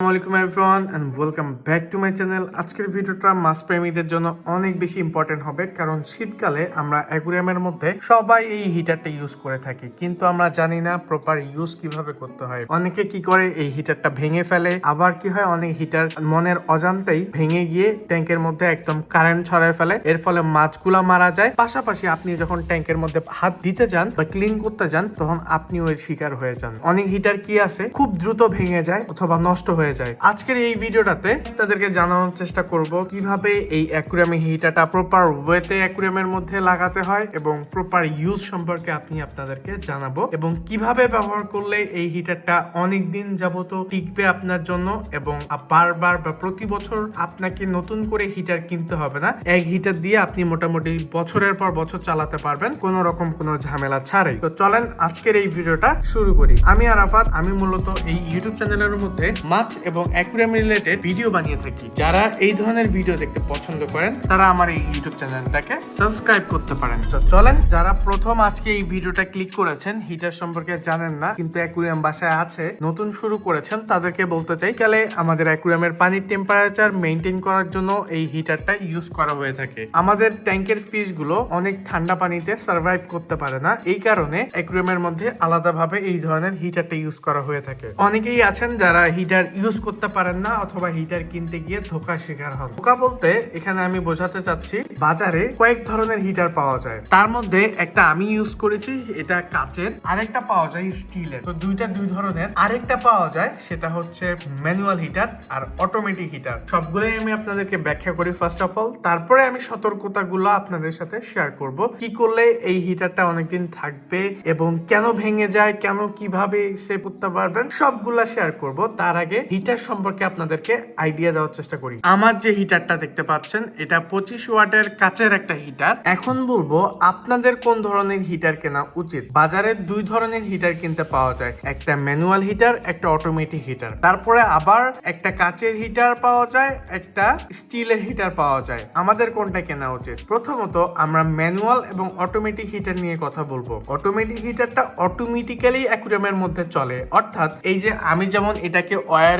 আসসালামাইকুম everyone and welcome back to my channel আজকের ভিডিওটা মাছ প্রেমীদের জন্য অনেক বেশি ইম্পর্টেন্ট হবে, কারণ শীতকালে আমরা অ্যাকুরিয়ামের মধ্যে সবাই এই হিটারটা ইউজ করে থাকি। কিন্তু আমরা জানি না প্রপার ইউজ কীভাবে করতে হয়। অনেকে কি করে, এই হিটারটা ভেঙে ফেলে। আবার কি হয়, অনেক হিটার মনের অজান্তেই ভেঙে গিয়ে ট্যাঙ্কের মধ্যে একদম কারেন্ট ছড়ায় ফেলে। এর ফলে মাছগুলা মারা যায়। পাশাপাশি আপনি যখন ট্যাঙ্কের মধ্যে হাত দিতে যান বা ক্লিন করতে যান, তখন আপনিও এর শিকার হয়ে যান। অনেক হিটার কি আছে, খুব দ্রুত ভেঙে যায় অথবা নষ্ট হয়ে যায়। আজকের এই ভিডিওটাতে তাদেরকে জানানোর চেষ্টা করব কীভাবে এই অ্যাকুরিয়ামে হিটারটা প্রপার ওয়েতে অ্যাকুরিয়ামের মধ্যে লাগাতে হয় এবং প্রপার ইউজ সম্পর্কে আপনি আপনাদেরকে জানাব এবং কীভাবে ব্যবহার করলে এই হিটারটা অনেক দিন যাবত টিকবে আপনার জন্য এবং বারবার বা প্রতি বছর আপনাকে নতুন করে হিটার কিনতে হবে না। এক হিটার দিয়ে আপনি মোটামুটি বছরের পর বছর চালাতে পারবেন, কোনো রকম কোনো ঝামেলা ছাড়াই। তো চলেন আজকের এই ভিডিওটা শুরু করি। আমি আরাফাত, আমি মূলত এই ইউটিউব চ্যানেলের মধ্যে মাছ এবং অ্যাকুরিয়াম রিলেটেড ভিডিও বানিয়ে থাকি। যারা এই ধরনের ভিডিও দেখতে পছন্দ করেন, তারা আমার এই ইউটিউব চ্যানেলটাকে সাবস্ক্রাইব করতে পারেন। তো চলেন, যারা প্রথম আজকে এই ভিডিওটা ক্লিক করেছেন হিটার সম্পর্কে জানেন না, কিন্তু অ্যাকুরিয়াম বাসায় আছে, নতুন শুরু করেছেন, তাদেরকে বলতে চাই কালে আমাদের অ্যাকুরিয়ামের পানির টেম্পারেচার মেনটেন করার জন্য এই হিটারটা ইউজ করা হয়ে থাকে। আমাদের ট্যাঙ্কের ফিশগুলো অনেক ঠান্ডা পানিতে সার্ভাইভ করতে পারে না, এই কারণে অ্যাকুরিয়ামের মধ্যে আলাদাভাবে এই ধরনের হিটারটা ইউজ করা হয়ে থাকে। অনেকেই আছেন যারা হিটার ইউজ করতে পারেন না অথবা হিটার কিনতে গিয়ে ধোকার শিকার হন। ধোকা বলতে এখানে আমি বোঝাতে চাচ্ছি, বাজারে কয়েক ধরনের হিটার পাওয়া যায়। তার মধ্যে একটা আমি ইউজ করেছি, এটা কাচের। আরেকটা পাওয়া যায় স্টিলের। তো দুইটা দুই ধরনের। আরেকটা পাওয়া যায়, সেটা হচ্ছে ম্যানুয়াল হিটার আর অটোমেটিক হিটার সবগুলোই আমি আপনাদেরকে ব্যাখ্যা করি ফার্স্ট অফ অল তারপরে আমি সতর্কতাগুলো আপনাদের সাথে শেয়ার করব। কি করলে এই হিটারটা অনেকদিন থাকবে এবং কেন ভেঙে যায়, কেন কীভাবে সেভ করতে পারবেন, সবগুলা শেয়ার করব। তার আগে হিটার সম্পর্কে আপনাদেরকে আইডিয়া দেওয়ার চেষ্টা করি। আমার যে হিটারটা দেখতে পাচ্ছেন, এটা পঁচিশ ওয়াটের কাচের একটা হিটার এখন বলব, আপনাদের কোন ধরনের হিটার কেনা উচিত? বাজারে দুই ধরনের হিটার কিনতে পাওয়া যায়। একটা ম্যানুয়াল হিটার একটা অটোমেটিক হিটার তারপরে আবার একটা কাচের হিটার পাওয়া যায়, একটা স্টিলের হিটার পাওয়া যায়। আমাদের কোনটা কেনা উচিত? প্রথমত, আমরা ম্যানুয়াল এবং অটোমেটিক হিটার নিয়ে কথা বলব। অটোমেটিক হিটারটা অটোমেটিক্যালি অ্যাকুরিয়ামের মধ্যে চলে। অর্থাৎ, এই যে আমি যেমন এটাকে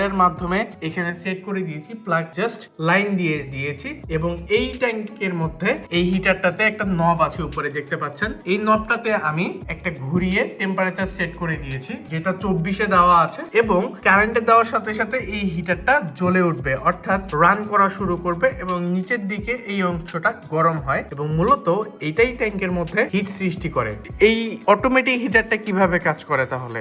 ওয়্যারের মাধ্যমে এখানে সেট করে দিয়েছি প্লাগ জাস্ট লাইন দিয়ে দিয়েছি এবং এই ট্যাঙ্কের মধ্যে এই হিটারটাতে একটা নব আছে উপরে, দেখতে পাচ্ছেন? এই নবটাতে আমি একটা ঘুরিয়ে টেম্পারেচার সেট করে দিয়েছি, যেটা চব্বিশে দেওয়া আছে এবং কারেন্টে দেওয়ার সাথে সাথে এই হিটারটা জ্বলে উঠবে, অর্থাৎ রান করা শুরু করবে এবং নিচের দিকে এই অংশটা গরম হয় এবং মূলত এটাই ট্যাঙ্কের মধ্যে হিট সৃষ্টি করে। এই অটোমেটিক হিটারটা কীভাবে কাজ করে তাহলে?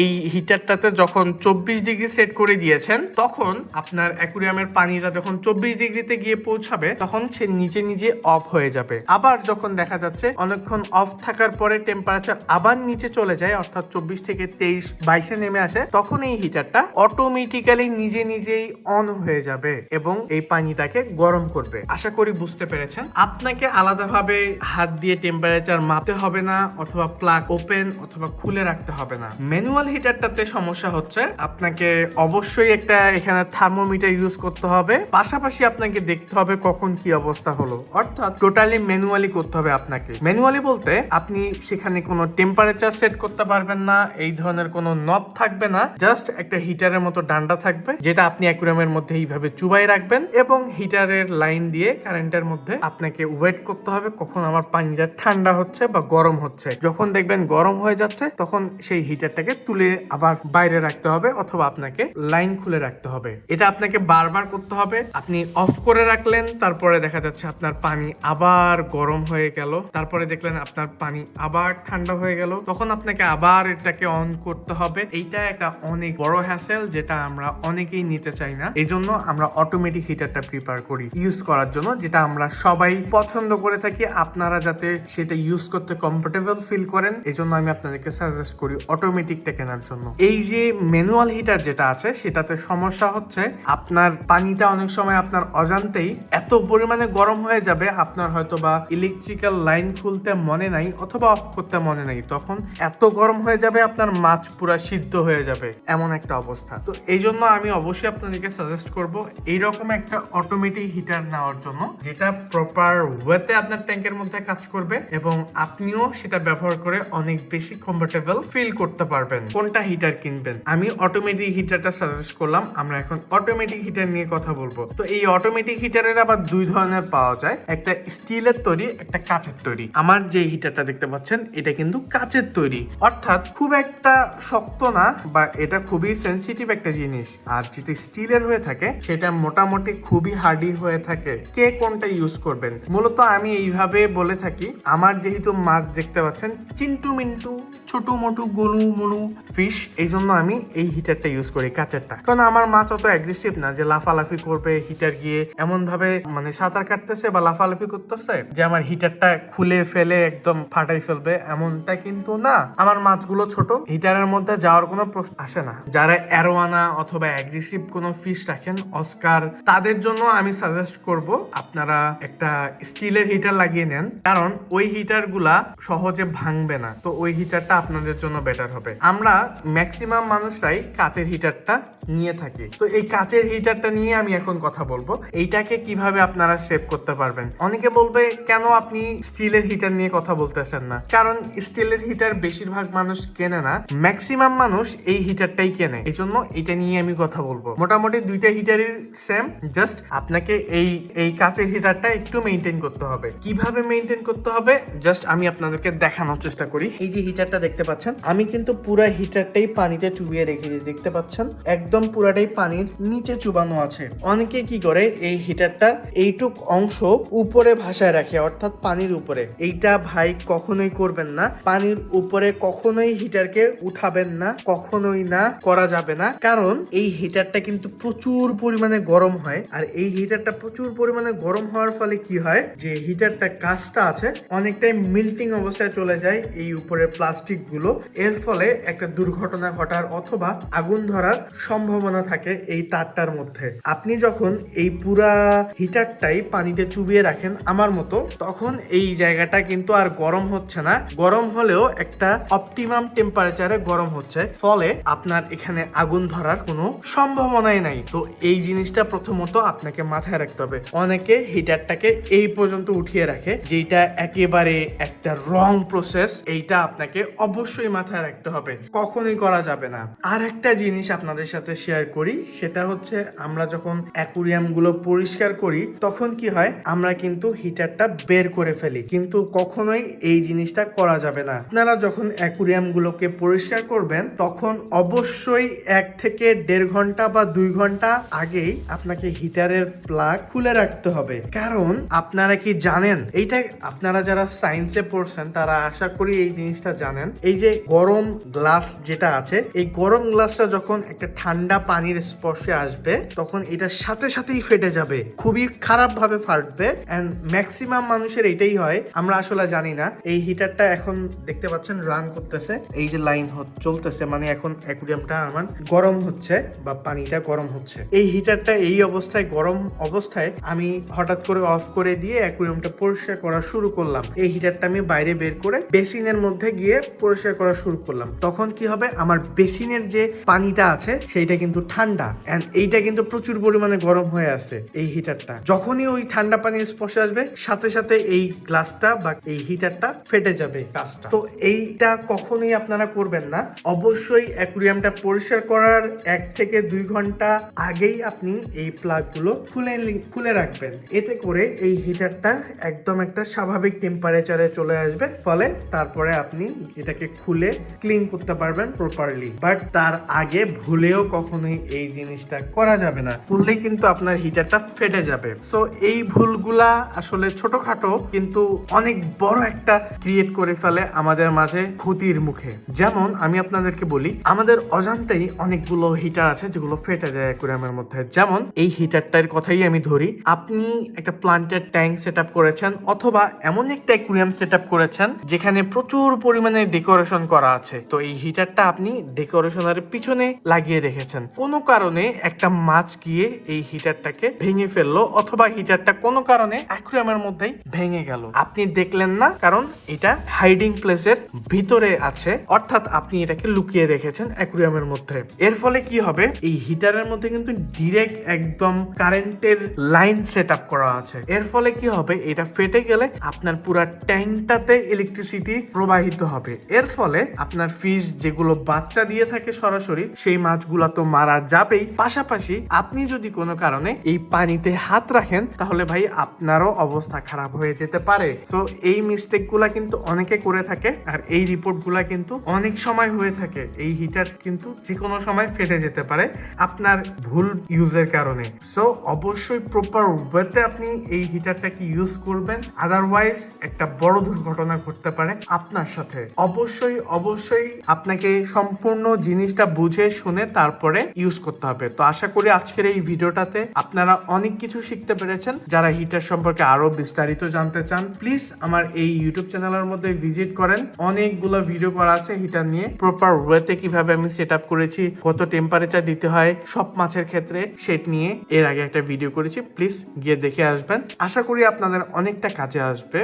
এই হিটারটাতে যখন চব্বিশ ডিগ্রি সেট করে দিয়েছেন, তখন আপনার অ্যাকুরিয়ামের পানিটা যখন চব্বিশ ডিগ্রিতে গিয়ে পৌঁছাবে, তখন সে নিজে নিজে অফ হয়ে যাবে। আবার যখন দেখা যাচ্ছে, অনেকক্ষণ অফ থাকার পরে টেম্পারেচার আবার নিচে চলে যায়, অর্থাৎ চব্বিশ থেকে তেইশ বাইশে নেমে আসে, তখন এই হিটারটা অটোমেটিক্যালি নিজে নিজেই অন হয়ে যাবে এবং এই পানিটাকে গরম করবে। আশা করি বুঝতে পেরেছেন। আপনাকে আলাদাভাবে হাত দিয়ে টেম্পারেচার মাপতে হবে না, অথবা প্লাগ ওপেন অথবা খুলে রাখতে হবে না। ম্যানুয়াল হিটারটাতে সমস্যা হচ্ছে, আপনাকে অবশ্যই একটা এখানে থার্মোমিটার ইউজ করতে হবে। পাশাপাশি আপনাকে দেখতে হবে কখন কি অবস্থা হলো। অর্থাৎ টোটালি ম্যানুয়ালি করতে হবে আপনাকে। ম্যানুয়ালি বলতে আপনি সেখানে কোনো টেম্পারেচার সেট করতে পারবেন না, এই ধরনের কোনো নব থাকবে না জাস্ট একটা হিটারের মতো ডান্ডা থাকবে, যেটা আপনি অ্যাকুরিয়ামের মধ্যে এইভাবে চুবাই রাখবেন এবং হিটারের লাইন দিয়ে কারেন্টের মধ্যে আপনাকে ওয়েট করতে হবে কখন আমার পানিটা ঠান্ডা হচ্ছে বা গরম হচ্ছে। যখন দেখবেন গরম হয়ে যাচ্ছে, তখন সেই হিটারটাকে তুলে আবার বাইরে রাখতে হবে অথবা আপনাকে লাইন খুলে রাখতে হবে। এটা আপনাকে বারবার করতে হবে। আপনি অফ করে রাখলেন, তারপরে দেখা যাচ্ছে আপনার পানি আবার গরম হয়ে গেল। তারপরে দেখলেন আপনার পানি আবার ঠান্ডা হয়ে গেল। তখন আপনাকে আবার এটাকে অন করতে হবে। এইটা একটা অনেক বড় হ্যাসেল যেটা আমরা অনেকেই নিতে চাই না। এই জন্য আমরা অটোমেটিক হিটারটা প্রিপার করি ইউজ করার জন্য, যেটা আমরা সবাই পছন্দ করে থাকি। আপনারা যাতে সেটা ইউজ করতে কমফোর্টেবল ফিল করেন এই জন্য আমি আপনাদেরকে সাজেস্ট করি অটোমেটিকটা কেনার জন্য। এই যে ম্যানুয়াল হিটার যেটা আছে সেটাতে সমস্যা হচ্ছে। আপনার পানিটা অনেক সময় আপনার অজান্তেই এত পরিমাণে গরম হয়ে যাবে, আপনার হয়তো বা ইলেকট্রিক্যাল লাইন খুলতে মনে নাই অথবা অফ করতে মনে নাই। তখন এত গরম হয়ে যাবে, আপনার মাছ পুরা সিদ্ধ হয়ে যাবে, এমন একটা অবস্থা। তো এই জন্য আমি অবশ্যই আপনাদেরকে সাজেস্ট করব, এইরকম একটা অটোমেটিক হিটার নেওয়ার জন্য, যেটা প্রপার ওয়েতে আপনার ট্যাঙ্কের মধ্যে কাজ করবে এবং আপনিও সেটা ব্যবহার করে অনেক বেশি কমফোর্টেবল ফিল করতে পারবেন। কোনটা হিটার কিনবেন? আমি অটোমেটিক হিটারটা সাজেস্ট করলাম, আমরা এখন অটোমেটিক হিটার নিয়ে কথা বলব। তো এই অটোমেটিক হিটারের আবার দুই ধরনের পাওয়া যায়। একটা স্টিলের তৈরি, একটা কাচের তৈরি। আমার যে হিটারটা দেখতে পাচ্ছেন, এটা কিন্তু কাচের তৈরি। অর্থাৎ খুব একটা শক্ত না, বা এটা খুবই সেন্সিটিভ একটা জিনিস। আর যেটা স্টিলের হয়ে থাকে, সেটা মোটামুটি খুবই হার্ডি হয়ে থাকে। কে কোনটা ইউজ করবেন? মূলত আমি এইভাবে বলে থাকি। আমার যেহেতু মাছ দেখতে পাচ্ছেন চিন্টু মিন্টু ছোট মোটু গলু মলু ফিশ এই জন্য আমি এই হিটারটা ইউজ করি, কাঁচেরটা। কারণ আমার মাছ অত অ্যাগ্রেসিভ না যে লাফালাফি করবে হিটার গিয়ে। এমন ভাবে মানে সাঁতার কাটতেছে বা লাফালাফি করতেছে যে আমার হিটারটা খুলে ফেলে একদম ফাটাই ফেলবে, এমনটা কিন্তু না। আমার মাছগুলো ছোট হিটারের মধ্যে যাওয়ার কোনো প্রশ্ন আসে না। যারা অ্যারোয়ানা অথবা অ্যাগ্রেসিভ কোনো ফিশ রাখেন অস্কার তাদের জন্য আমি সাজেস্ট করব আপনারা একটা স্টিলের হিটার লাগিয়ে নেন। কারণ ওই হিটারগুলা সহজে ভাঙবে না। তো ওই হিটারটা আপনাদের জন্য বেটার হবে। আমরা ম্যাক্সিমাম মানুষরাই কাচের হিটারটা নিয়ে থাকি। তো এই কাচের হিটারটা নিয়ে আমি এখন কথা বলব। এইটাকে কীভাবে আপনারা সেভ করতে পারবেন? অনেকে বলবে, কেন আপনি স্টিলের হিটার নিয়ে কথা বলতেছেন না? কারণ স্টিলের হিটার বেশিরভাগ মানুষ কেনে না। ম্যাক্সিমাম মানুষ এই হিটারটাই কেনে। এই জন্য এটা নিয়ে আমি কথা বলব। মোটামুটি দুইটা হিটারই সেম জাস্ট আপনাকে এই এই কাচের হিটারটা একটু মেনটেন করতে হবে। কীভাবে মেনটেন করতে হবে? জাস্ট আমি আপনাদেরকে দেখানোর চেষ্টা করি। এই যে হিটারটা দেখতে পাচ্ছেন? আমি কিন্তু পুরো হিটারটাই পানিতে চুবিয়ে রেখেছি, দেখতে পাচ্ছেন? একদম পুরাটাই পানির নিচে চুবানো আছে। অনেকে কি করে, এই হিটারটার এইটুক অংশ উপরে ভাসায় রাখে, অর্থাৎ পানির উপরে। এইটা ভাই কখনোই করবেন না। পানির উপরে কখনোই হিটারকে উঠাবেন না, কখনোই না, করা যাবে না। কারণ এই হিটারটা কিন্তু প্রচুর পরিমাণে গরম হয়। আর এই হিটারটা প্রচুর পরিমাণে গরম হওয়ার ফলে কি হয়, যে হিটারটা কাজটা আছে, অনেকটাই মিল্টিং অবস্থায় চলে যায় এই উপরে প্লাস্টিক গুলো এর ফলে একটা দুর্ঘটনা ঘটার অথবা আগুন ধরার সম্ভাবনা থাকে এই তারটার মধ্যে। আপনি যখন এই পুরা হিটারটাই পানিতে চুবিয়ে রাখেন আমার মতো, তখন এই জায়গাটা কিন্তু আর গরম হচ্ছে না। গরম হলেও একটা অপটিমাম টেম্পারেচারে গরম হচ্ছে। ফলে আপনার এখানে আগুন ধরার কোনো সম্ভাবনাই নাই। তো এই জিনিসটা প্রথমত আপনাকে মাথায় রাখতে হবে। অনেকে হিটারটাকে এই পর্যন্ত উঠিয়ে রাখে যেটা একেবারে একটা রং প্রসেস এইটা আপনাকে অবশ্যই মাথায় রাখতে হবে, কখনোই করা যাবে না। আর একটা জিনিস আপনাদের সাথে শেয়ার করি, সেটা হচ্ছে আমরা যখন অ্যাকুরিয়ামগুলো পরিষ্কার করি, তখন কি হয়, আমরা কিন্তু হিটারটা বের করে ফেলি। কিন্তু কখনোই এই জিনিসটা করা যাবে না। আপনারা যখন অ্যাকুরিয়াম গুলোকে পরিষ্কার করবেন, তখন অবশ্যই এক থেকে দেড় ঘণ্টা বা দুই ঘণ্টা আগেই আপনাকে হিটারের প্লাগ খুলে রাখতে হবে। কারণ আপনারা কি জানেন? এইটা আপনারা যারা সায়েন্সে পড়ছেন, তারা আশা করি এই জিনিসটা জানেন। এই যে গরম গ্লাস যেটা আছে, এই গরম গ্লাসটা যখন একটা ঠান্ডা পানির স্পর্শে আসবে, তখন এটার সাথে সাথেই ফেটে যাবে। খুবই খারাপ ভাবে ফাটবে। অ্যান্ড ম্যাক্সিমাম মানুষের এটাই হয়। আমরা আসলে জানি না। এই হিটারটা এখন দেখতে পাচ্ছেন রান করতেছে। এই যে লাইন চলতেছে মানে এখন অ্যাকুরিয়ামটা আমার গরম হচ্ছে, বা পানিটা গরম হচ্ছে। এই হিটারটা এই অবস্থায়, গরম অবস্থায় আমি হঠাৎ করে অফ করে দিয়ে অ্যাকুরিয়ামটা পরিষ্কার করা শুরু করলাম। এই হিটারটা আমি বাইরে বের করে বেসিনের মধ্যে গিয়ে পরিষ্কার করা শুরু করলাম। তখন কি হবে? আমার বেসিনের যে পানিটা আছে, সেইটা কিন্তু ঠান্ডা। এন্ড এইটা কিন্তু প্রচুর পরিমাণে গরম হয়ে আছে এই হিটারটা। যখনই ওই ঠান্ডা পানির স্পর্শে আসবে, সাথে সাথে এই গ্লাসটা বা এই হিটারটা ফেটে যাবে কাজটা। তো এইটা কখনোই আপনারা করবেন না। অবশ্যই অ্যাকুরিয়ামটা পরিষ্কার করার এক থেকে দুই ঘণ্টা আগেই আপনি এই প্লাগগুলো খুলে খুলে রাখবেন। এতে করে এই হিটারটা একদম একটা স্বাভাবিক টেম্পারেচারে চলে আসবে। ফলে তারপরে আপনি এটাকে খুলে ক্লিন করতে পারবেন প্রপারলি বাট তার আগে ভুলেও কখনোই এই জিনিসটা করা যাবে না। করলেই কিন্তু আপনার হিটারটা ফেটে যাবে। সো এই ভুলগুলা আসলে ছোটখাটো, কিন্তু অনেক বড় একটা ক্রিয়েট করে ফেলে আমাদের মাঝে ক্ষতির মুখে। যেমন আমি আপনাদেরকে বলি, আমাদের অজান্তেই অনেকগুলো হিটার আছে যেগুলো ফেটে যায় অ্যাকুরিয়ামের মধ্যে। যেমন এই হিটারটার কথাই আমি ধরি, আপনি একটা প্লান্টের ট্যাঙ্ক সেট করেছেন অথবা এমন একটা অ্যাকুরিয়াম সেট করেছেন, যেখানে প্রচুর পরিমাণে ডেকোরেশন করা আছে। তো এই হিটারটা আপনি ডেকোরেশনের পিছনে লাগিয়ে রেখেছেন। কোনো কারণে একটা মাছ গিয়ে এই হিটারটাকে ভেঙে ফেলল অথবা হিটারটা কোনো কারণে অ্যাকুরিয়ামের মধ্যেই ভেঙে গেল। আপনি দেখলেন না, কারণ এটা হাইডিং প্লেসের ভিতরে আছে। অর্থাৎ আপনি এটাকে লুকিয়ে রেখেছেন অ্যাকুরিয়ামের মধ্যে। এর ফলে কি হবে? এই হিটারের মধ্যে কিন্তু ডিরেক্ট একদম কারেন্টের লাইন সেট আপ করা আছে। এর ফলে কি হবে? এটা ফেটে গেলে আপনার পুরো ট্যাঙ্কটাতে ইলেকট্রিসিটি প্রবাহিত হবে। এর ফলে আপনার ফিশ যেগুলো বাচ্চা দিয়ে থাকে সরাসরি, সেই মাছগুলো তো মারা যাবেই। পাশাপাশি আপনি যদি কোনো কারণে এই পানিতে হাত রাখেন, তাহলে ভাই আপনারও অবস্থা খারাপ হয়ে যেতে পারে। তো এই মিস্টেকগুলা কিন্তু অনেকে করে থাকে, আর এই রিপোর্টগুলা কিন্তু অনেক সময় হয়ে থাকে। এই হিটার কিন্তু যে কোনো সময় ফেটে যেতে পারে আপনার ভুল ইউজের কারণে। সো অবশ্যই প্রপার ওয়েতে আপনি এই হিটারটাকে ইউজ করবেন। আদারওয়াইজ একটা বড় দুর্ঘটনা ঘটতে পারে আপনার সাথে। অবশ্যই অবশ্যই আপনাকে সম্পূর্ণ জিনিসটা বুঝে শুনে তারপরে ইউজ করতে হবে। তো আশা করি আজকের এই ভিডিওটাতে আপনারা অনেক কিছু শিখতে পেরেছেন। যারা হিটার সম্পর্কে আরও বিস্তারিত জানতে চান প্লিজ আমার এই ইউটিউব চ্যানেলের মধ্যে ভিজিট করেন। অনেকগুলো ভিডিও করা আছে হিটার নিয়ে। প্রপার ওয়েতে কীভাবে আমি সেট আপ করেছি, কত টেম্পারেচার দিতে হয়, সব মাছের ক্ষেত্রে সেট নিয়ে এর আগে একটা ভিডিও করেছি। প্লিজ গিয়ে দেখে আসবেন। আশা করি আপনাদের অনেকটা কাজে আসবে।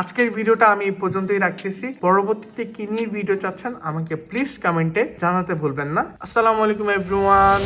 আজকের ভিডিওটা আমি এই পর্যন্তই রাখতেছি। পরবর্তীতে কি নিয়ে ভিডিও চাচ্ছেন আমাকে প্লিজ কমেন্টে জানাতে ভুলবেন না। আসসালামু আলাইকুম এভরিওয়ান